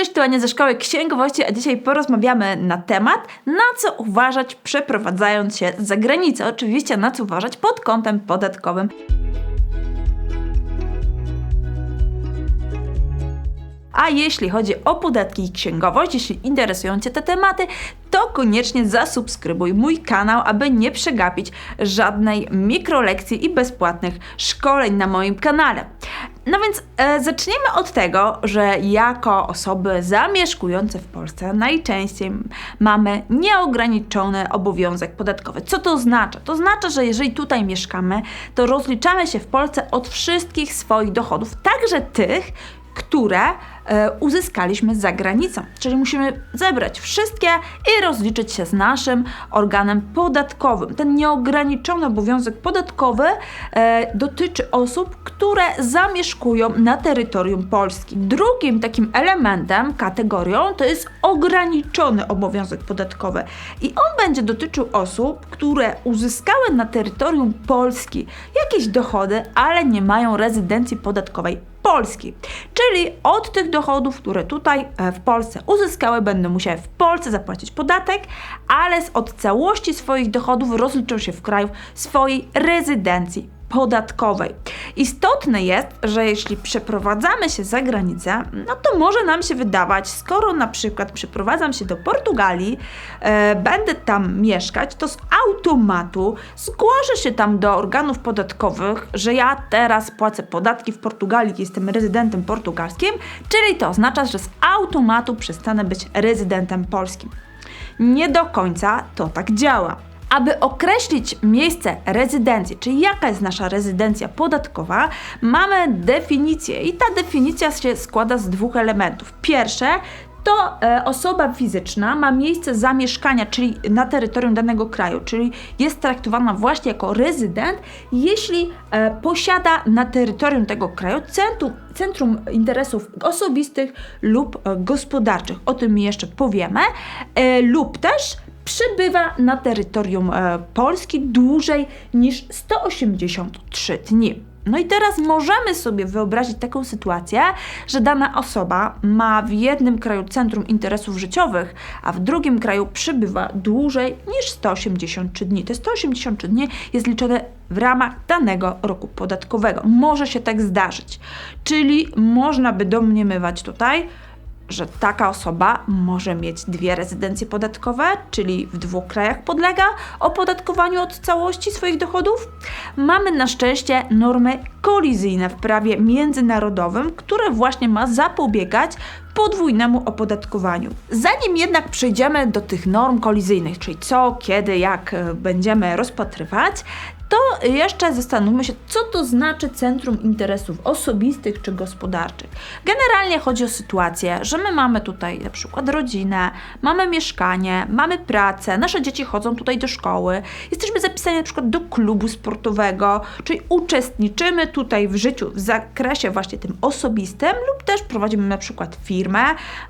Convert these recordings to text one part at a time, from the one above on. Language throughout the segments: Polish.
Cześć, tu Ania ze Szkoły Księgowości, a dzisiaj porozmawiamy na temat, na co uważać przeprowadzając się za granicę. Oczywiście na co uważać pod kątem podatkowym. A jeśli chodzi o podatki i księgowość, jeśli interesują Cię te tematy, to koniecznie zasubskrybuj mój kanał, aby nie przegapić żadnej mikrolekcji i bezpłatnych szkoleń na moim kanale. No więc e, zaczniemy od tego, że jako osoby zamieszkujące w Polsce najczęściej mamy nieograniczony obowiązek podatkowy. Co to oznacza? To oznacza, że jeżeli tutaj mieszkamy, to rozliczamy się w Polsce od wszystkich swoich dochodów, także tych, które uzyskaliśmy za granicą. Czyli musimy zebrać wszystkie i rozliczyć się z naszym organem podatkowym. Ten nieograniczony obowiązek podatkowy e, dotyczy osób, które zamieszkują na terytorium Polski. Drugim takim elementem, kategorią to jest ograniczony obowiązek podatkowy i on będzie dotyczył osób, które uzyskały na terytorium Polski jakieś dochody, ale nie mają rezydencji podatkowej Polski. Czyli od tych dochodów, które tutaj e, w Polsce uzyskały, będą musiały w Polsce zapłacić podatek, ale od całości swoich dochodów rozliczą się w kraju swojej rezydencji podatkowej. Istotne jest, że jeśli przeprowadzamy się za granicę, no to może nam się wydawać, skoro na przykład przeprowadzam się do Portugalii, e, będę tam mieszkać, to z automatu zgłoszę się tam do organów podatkowych, że ja teraz płacę podatki w Portugalii, jestem rezydentem portugalskim, czyli to oznacza, że z automatu przestanę być rezydentem polskim. Nie do końca to tak działa. Aby określić miejsce rezydencji, czyli jaka jest nasza rezydencja podatkowa, mamy definicję i ta definicja się składa z dwóch elementów. Pierwsze to e, osoba fizyczna ma miejsce zamieszkania, czyli na terytorium danego kraju, czyli jest traktowana właśnie jako rezydent, jeśli e, posiada na terytorium tego kraju centrum, centrum interesów osobistych lub e, gospodarczych. O tym jeszcze powiemy, e, lub też przebywa na terytorium e, Polski dłużej niż 183 dni. No i teraz możemy sobie wyobrazić taką sytuację, że dana osoba ma w jednym kraju centrum interesów życiowych, a w drugim kraju przybywa dłużej niż 183 dni. Te 183 dni jest liczone w ramach danego roku podatkowego. Może się tak zdarzyć. Czyli można by domniemywać tutaj, że taka osoba może mieć dwie rezydencje podatkowe, czyli w dwóch krajach podlega opodatkowaniu od całości swoich dochodów. Mamy na szczęście normy kolizyjne w prawie międzynarodowym, które właśnie ma zapobiegać podwójnemu opodatkowaniu. Zanim jednak przejdziemy do tych norm kolizyjnych, czyli co, kiedy, jak e, będziemy rozpatrywać, to jeszcze zastanówmy się, co to znaczy centrum interesów osobistych czy gospodarczych. Generalnie chodzi o sytuację, że my mamy tutaj na przykład rodzinę, mamy mieszkanie, mamy pracę, nasze dzieci chodzą tutaj do szkoły, jesteśmy zapisani na przykład do klubu sportowego, czyli uczestniczymy tutaj w życiu w zakresie właśnie tym osobistym lub też prowadzimy na przykład firmę,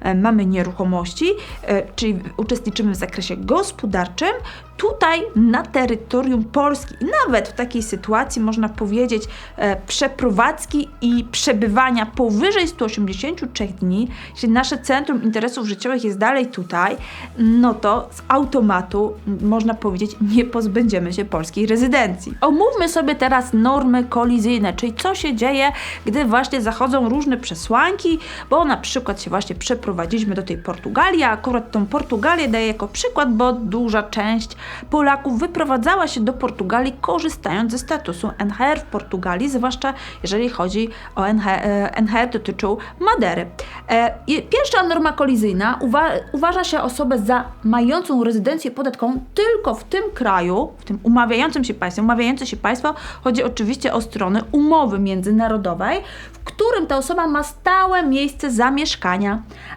e, mamy nieruchomości, e, czyli uczestniczymy w zakresie gospodarczym, tutaj na terytorium Polski. Nawet w takiej sytuacji można powiedzieć e, przeprowadzki i przebywania powyżej 183 dni, jeśli nasze centrum interesów życiowych jest dalej tutaj, no to z automatu można powiedzieć nie pozbędziemy się polskiej rezydencji. Omówmy sobie teraz normy kolizyjne, czyli co się dzieje, gdy właśnie zachodzą różne przesłanki, bo na przykład się właśnie przeprowadziliśmy do tej Portugalii, a akurat tą Portugalię daję jako przykład, bo duża część Polaków wyprowadzała się do Portugalii korzystając ze statusu NHR w Portugalii, zwłaszcza jeżeli chodzi o NHR, NHR dotyczył Madery. E, pierwsza norma kolizyjna uwa uważa się osobę za mającą rezydencję podatkową tylko w tym kraju, w tym umawiającym się państwie. Umawiające się państwo chodzi oczywiście o strony umowy międzynarodowej, w którym ta osoba ma stałe miejsce zamieszkania.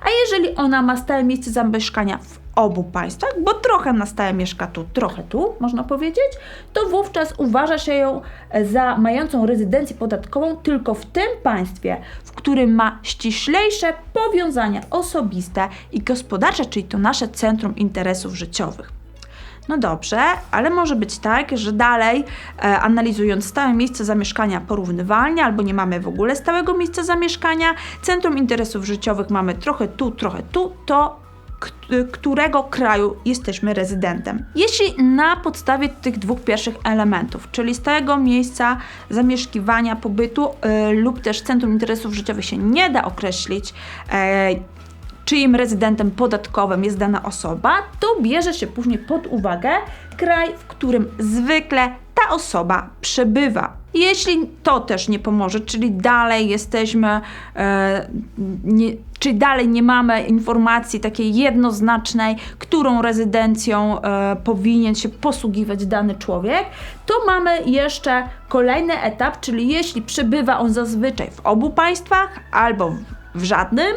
A jeżeli ona ma stałe miejsce zamieszkania w obu państwach, bo trochę na stałe mieszka tu, trochę tu, można powiedzieć, to wówczas uważa się ją za mającą rezydencję podatkową tylko w tym państwie, w którym ma ściślejsze powiązania osobiste i gospodarcze, czyli to nasze centrum interesów życiowych. No dobrze, ale może być tak, że dalej e, analizując stałe miejsce zamieszkania porównywalnie, albo nie mamy w ogóle stałego miejsca zamieszkania, centrum interesów życiowych mamy trochę tu, trochę tu, to którego kraju jesteśmy rezydentem. Jeśli na podstawie tych dwóch pierwszych elementów, czyli stałego miejsca zamieszkiwania, pobytu e, lub też centrum interesów życiowych się nie da określić, e, czyim rezydentem podatkowym jest dana osoba, to bierze się później pod uwagę kraj, w którym zwykle ta osoba przebywa. Jeśli to też nie pomoże, czyli dalej jesteśmy, e, nie, dalej nie mamy informacji takiej jednoznacznej, którą rezydencją e, powinien się posługiwać dany człowiek, to mamy jeszcze kolejny etap, czyli jeśli przebywa on zazwyczaj w obu państwach albo w w żadnym,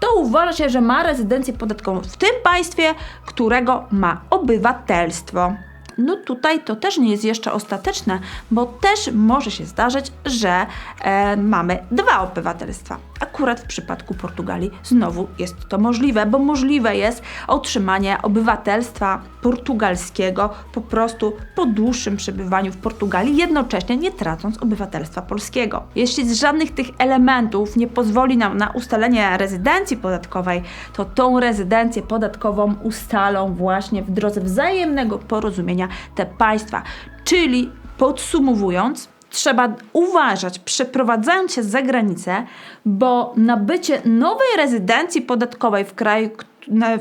to uważa się, że ma rezydencję podatkową w tym państwie, którego ma obywatelstwo. No tutaj to też nie jest jeszcze ostateczne, bo też może się zdarzyć, że e, mamy dwa obywatelstwa. Akurat w przypadku Portugalii znowu jest to możliwe, bo możliwe jest otrzymanie obywatelstwa portugalskiego po prostu po dłuższym przebywaniu w Portugalii, jednocześnie nie tracąc obywatelstwa polskiego. Jeśli z żadnych tych elementów nie pozwoli nam na ustalenie rezydencji podatkowej, to tą rezydencję podatkową ustalą właśnie w drodze wzajemnego porozumienia te państwa. Czyli podsumowując, trzeba uważać, przeprowadzając się za granicę, bo nabycie nowej rezydencji podatkowej w kraju,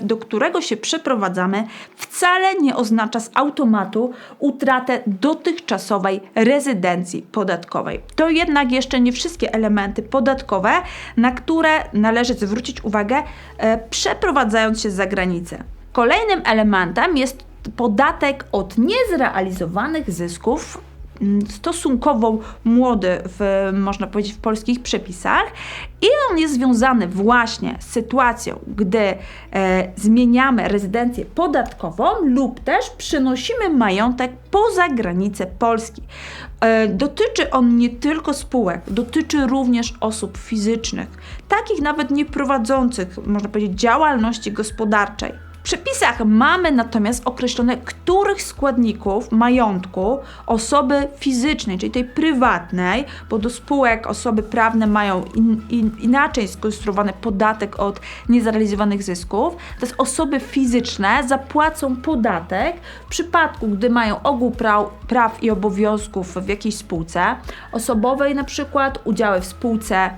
do którego się przeprowadzamy, wcale nie oznacza z automatu utratę dotychczasowej rezydencji podatkowej. To jednak jeszcze nie wszystkie elementy podatkowe, na które należy zwrócić uwagę, e, przeprowadzając się za granicę. Kolejnym elementem jest podatek od niezrealizowanych zysków stosunkowo młody, w, można powiedzieć, w polskich przepisach i on jest związany właśnie z sytuacją, gdy e, zmieniamy rezydencję podatkową lub też przenosimy majątek poza granice Polski. E, dotyczy on nie tylko spółek, dotyczy również osób fizycznych, takich nawet nie prowadzących, można powiedzieć, działalności gospodarczej. Przepisach mamy natomiast określone, których składników majątku osoby fizycznej, czyli tej prywatnej, bo do spółek osoby prawne mają in, in, inaczej skonstruowany podatek od niezrealizowanych zysków, to osoby fizyczne zapłacą podatek w przypadku, gdy mają ogół praw, praw i obowiązków w jakiejś spółce, osobowej na przykład udziały w spółce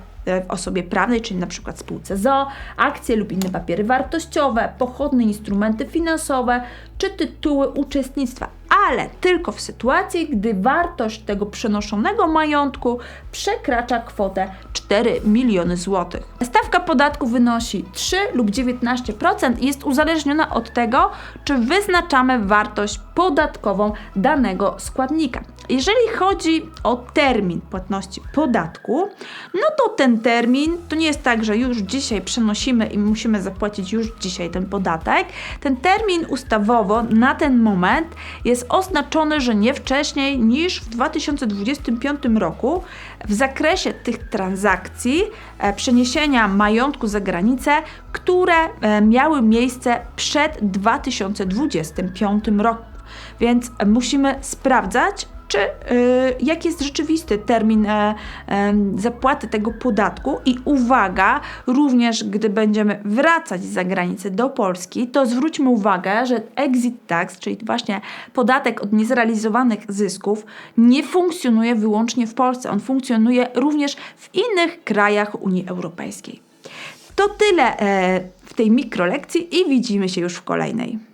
w osobie prawnej, czyli przykład spółce ZO, akcje lub inne papiery wartościowe, pochodne instrumenty finansowe czy tytuły uczestnictwa, ale tylko w sytuacji, gdy wartość tego przenoszonego majątku przekracza kwotę 4 miliony złotych. Stawka podatku wynosi 3 lub 19% i jest uzależniona od tego, czy wyznaczamy wartość podatkową danego składnika. Jeżeli chodzi o termin płatności podatku, no to ten termin to nie jest tak, że już dzisiaj przenosimy i musimy zapłacić już dzisiaj ten podatek. Ten termin ustawowo na ten moment jest oznaczony, że nie wcześniej niż w 2025 roku w zakresie tych transakcji e, przeniesienia majątku za granicę, które e, miały miejsce przed 2025 rokiem. Więc musimy sprawdzać, czy y, jaki jest rzeczywisty termin e, em, zapłaty tego podatku i uwaga, również gdy będziemy wracać z zagranicy do Polski, to zwróćmy uwagę, że exit tax, czyli właśnie podatek od niezrealizowanych zysków, nie funkcjonuje wyłącznie w Polsce, on funkcjonuje również w innych krajach Unii Europejskiej. To tyle e, w tej mikrolekcji i widzimy się już w kolejnej.